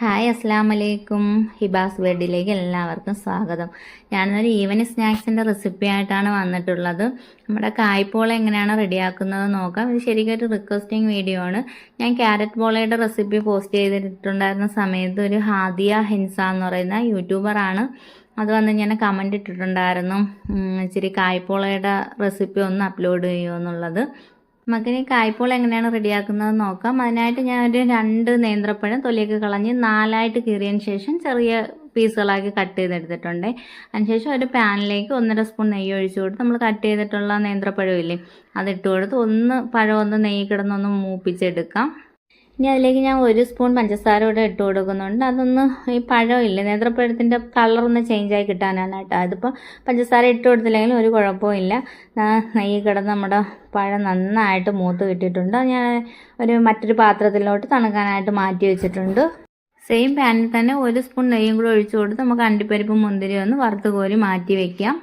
Hi അസ്സാം വലൈക്കും ഹിബാസ് വേഡിലേക്ക് എല്ലാവർക്കും സ്വാഗതം. ഞാനൊരു ഈവനിങ് സ്നാക്സിന്റെ റെസിപ്പി ആയിട്ടാണ് വന്നിട്ടുള്ളത്. നമ്മുടെ കായ്പോള എങ്ങനെയാണ് റെഡിയാക്കുന്നത് നോക്കാം. ഇത് ശരിക്കും ഒരു റിക്വസ്റ്റിംഗ് വീഡിയോ ആണ്. ഞാൻ ക്യാരറ്റ് പോളയുടെ റെസിപ്പി പോസ്റ്റ് ചെയ്തിട്ടുണ്ടായിരുന്ന സമയത്ത് ഒരു ഹാദിയ ഹിൻസ എന്ന് പറയുന്ന യൂട്യൂബറാണ് അത് വന്ന് ഞാൻ കമന്റ് ഇട്ടിട്ടുണ്ടായിരുന്നു. ഇച്ചിരി കായ്പോളയുടെ റെസിപ്പി ഒന്ന് അപ്ലോഡ് ചെയ്യുമോ എന്നുള്ളത്. നമുക്കിനി കായ്പോൾ എങ്ങനെയാണ് റെഡിയാക്കുന്നത് നോക്കാം. അതിനായിട്ട് ഞാൻ ഒരു രണ്ട് നേന്ത്രപ്പഴം തൊലിയൊക്കെ കളഞ്ഞ് നാലായിട്ട് കീറിയതിന് ശേഷം ചെറിയ പീസുകളാക്കി കട്ട് ചെയ്തെടുത്തിട്ടുണ്ട്. അതിനുശേഷം ഒരു പാനിലേക്ക് ഒന്നര സ്പൂൺ നെയ്യ് ഒഴിച്ചു കൊടുത്ത് നമ്മൾ കട്ട് ചെയ്തിട്ടുള്ള നേന്ത്രപ്പഴം ഇല്ലേ അതിട്ട് കൊടുത്ത് ഒന്ന് പഴം ഒന്ന് നെയ്യ് കിടന്നൊന്ന് മൂപ്പിച്ചെടുക്കാം. ഇനി അതിലേക്ക് ഞാൻ ഒരു സ്പൂൺ പഞ്ചസാര കൂടെ ഇട്ട് കൊടുക്കുന്നുണ്ട്. അതൊന്ന് ഈ പഴമില്ല നേന്ത്രപ്പഴത്തിന്റെ കളർ ഒന്ന് ചേഞ്ച് ആയി കിട്ടാനാണ് കേട്ടോ അതിപ്പോൾ പഞ്ചസാര ഇട്ട് കൊടുത്തില്ലെങ്കിലും ഒരു കുഴപ്പമില്ല നെയ്യ് കിടന്ന് നമ്മുടെ പഴം നന്നായിട്ട് മൂത്ത് കിട്ടിയിട്ടുണ്ട്. ഞാൻ ഒരു മറ്റൊരു പാത്രത്തിലോട്ട് തണുക്കാനായിട്ട് മാറ്റി വെച്ചിട്ടുണ്ട്. സെയിം പാനിൽ തന്നെ ഒരു സ്പൂൺ നെയ്യും കൂടെ ഒഴിച്ചു കൊടുത്ത് നമുക്ക് അണ്ടിപ്പരിപ്പും മുന്തിരി ഒന്ന് വറുത്ത് കോരി മാറ്റി വെക്കാം.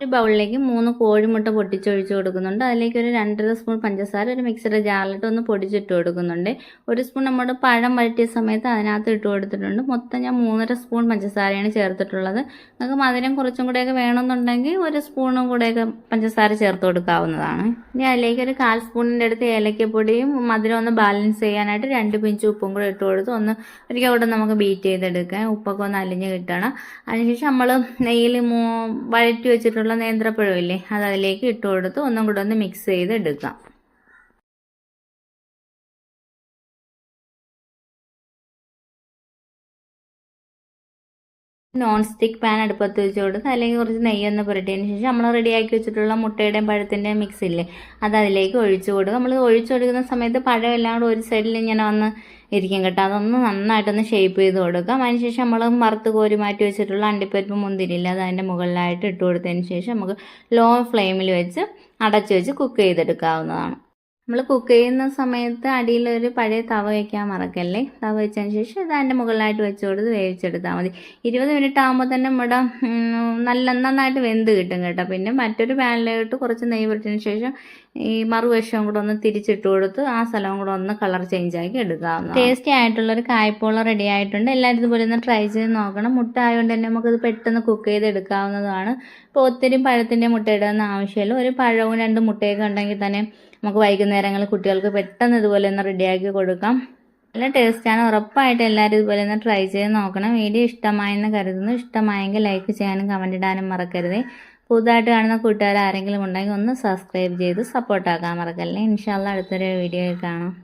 ഒരു ബൗളിലേക്ക് മൂന്ന് കോഴിമുട്ട പൊട്ടിച്ചൊഴിച്ച് കൊടുക്കുന്നുണ്ട്. അതിലേക്ക് ഒരു രണ്ടര സ്പൂൺ പഞ്ചസാര ഒരു മിക്സിയുടെ ജാറിലിട്ട് ഒന്ന് പൊടിച്ചിട്ട് കൊടുക്കുന്നുണ്ട്. ഒരു സ്പൂൺ നമ്മുടെ പഴം വഴറ്റിയ സമയത്ത് അതിനകത്ത് ഇട്ട് കൊടുത്തിട്ടുണ്ട്. മൊത്തം ഞാൻ മൂന്നര സ്പൂൺ പഞ്ചസാരയാണ് ചേർത്തിട്ടുള്ളത്. നിങ്ങൾക്ക് മധുരം കുറച്ചും കൂടെയൊക്കെ വേണമെന്നുണ്ടെങ്കിൽ ഒരു സ്പൂണും കൂടെയൊക്കെ പഞ്ചസാര ചേർത്ത് കൊടുക്കാവുന്നതാണ്. ഇനി അതിലേക്ക് ഒരു കാൽ സ്പൂണിന്റെ അടുത്ത് ഏലക്കപ്പൊടിയും മധുരം ഒന്ന് ബാലൻസ് ചെയ്യാനായിട്ട് രണ്ട് പിഞ്ച് ഉപ്പും കൂടെ ഇട്ട് കൊടുത്ത് ഒന്ന് ഒരിക്കൽ കൂടെ നമുക്ക് ബീറ്റ് ചെയ്തെടുക്കാം. ഉപ്പൊക്കെ ഒന്ന് അലിഞ്ഞ് കിട്ടണം. അതിനുശേഷം നമ്മൾ നെയ്യിൽ വഴറ്റി വെച്ചിട്ടുള്ള നേന്ത്രപ്പഴം ഇല്ലേ അത് അതിലേക്ക് ഇട്ട് കൊടുത്ത് ഒന്നും കൂടെ ഒന്ന് മിക്സ് ചെയ്ത് എടുക്കാം നോൺ സ്റ്റിക്ക് പാൻ അടുപ്പത്ത് വെച്ച് കൊടുത്ത് അല്ലെങ്കിൽ കുറച്ച് നെയ്യൊന്ന് പുരട്ടിയതിന് ശേഷം നമ്മൾ റെഡിയാക്കി വെച്ചിട്ടുള്ള മുട്ടയുടെയും പഴത്തിന്റെയും മിക്സ് ഇല്ലേ? അത് അതിലേക്ക് ഒഴിച്ചു കൊടുക്കുക. നമ്മൾ ഒഴിച്ചു കൊടുക്കുന്ന സമയത്ത് പഴം എല്ലാം കൂടെ ഒരു സൈഡിൽ ഇങ്ങനെ വന്ന് ഇരിക്കും കേട്ടോ. അതൊന്ന് നന്നായിട്ടൊന്ന് ഷേപ്പ് ചെയ്ത് കൊടുക്കാം അതിനുശേഷം നമ്മൾ വറുത്ത് കോരി മാറ്റി വെച്ചിട്ടുള്ള അണ്ടിപ്പരിപ്പ് മുന്തിരിയില്ല അത് അതിന്റെ മുകളിലായിട്ട് ഇട്ട് കൊടുത്തതിന് ശേഷം നമുക്ക് ലോ ഫ്ലെയിമിൽ വെച്ച് അടച്ചു വെച്ച് കുക്ക് ചെയ്തെടുക്കാവുന്നതാണ്. നമ്മൾ കുക്ക് ചെയ്യുന്ന സമയത്ത് അടിയിലൊരു പഴയ തവ വയ്ക്കാൻ മറക്കല്ലേ? തവ വെച്ചതിന് ശേഷം ഇത് അതിന്റെ മുകളിലായിട്ട് വെച്ച് കൊടുത്ത് വേവിച്ചെടുത്താൽ മതി. ഇരുപത് മിനിറ്റ് ആകുമ്പോൾ തന്നെ നമ്മുടെ നല്ല നന്നായിട്ട് വെന്ത് കിട്ടും കേട്ടോ. പിന്നെ മറ്റൊരു പാനിലോട്ട് കുറച്ച് നെയ്യ് പുരട്ടിയതിന് ശേഷം ഈ മറുവശവും കൂടെ ഒന്ന് തിരിച്ചിട്ട് കൊടുത്ത് ആ സ്ഥലവും കൂടെ ഒന്ന് കളർ ചേഞ്ച് ആക്കി എടുക്കാം ടേസ്റ്റി ആയിട്ടുള്ളൊരു കായ്പോള റെഡി ആയിട്ടുണ്ട്. എല്ലാവരും ഇതുപോലെ ഒന്ന് ട്രൈ ചെയ്ത് നോക്കണം. മുട്ട ആയതുകൊണ്ട് തന്നെ നമുക്കത് പെട്ടെന്ന് കുക്ക് ചെയ്ത് എടുക്കാവുന്നതാണ് ഇപ്പോൾ ഒത്തിരി പഴത്തിന്റെ മുട്ട ഇടുന്ന ആവശ്യമില്ല. ഒരു പഴവും രണ്ട് മുട്ടയൊക്കെ ഉണ്ടെങ്കിൽ തന്നെ നമുക്ക് വൈകുന്നേരങ്ങളിൽ കുട്ടികൾക്ക് പെട്ടെന്ന് ഇതുപോലെ ഒന്ന് റെഡിയാക്കി കൊടുക്കാം. നല്ല ടേസ്റ്റാണ് ഉറപ്പായിട്ട് എല്ലാവരും ഇതുപോലെ ഒന്ന് ട്രൈ ചെയ്ത് നോക്കണം. വീഡിയോ ഇഷ്ടമായെന്ന് കരുതുന്നു. ഇഷ്ടമായെങ്കിൽ ലൈക്ക് ചെയ്യാനും കമന്റ് ഇടാനും മറക്കരുത്. പുതുതായിട്ട് കാണുന്ന കൂട്ടുകാർ ആരെങ്കിലും ഉണ്ടെങ്കിൽ ഒന്ന് സബ്സ്ക്രൈബ് ചെയ്ത് സപ്പോർട്ടാക്കാൻ മറക്കല്ലേ. ഇൻഷാല്ല അടുത്തൊരു വീഡിയോയിൽ കാണാം.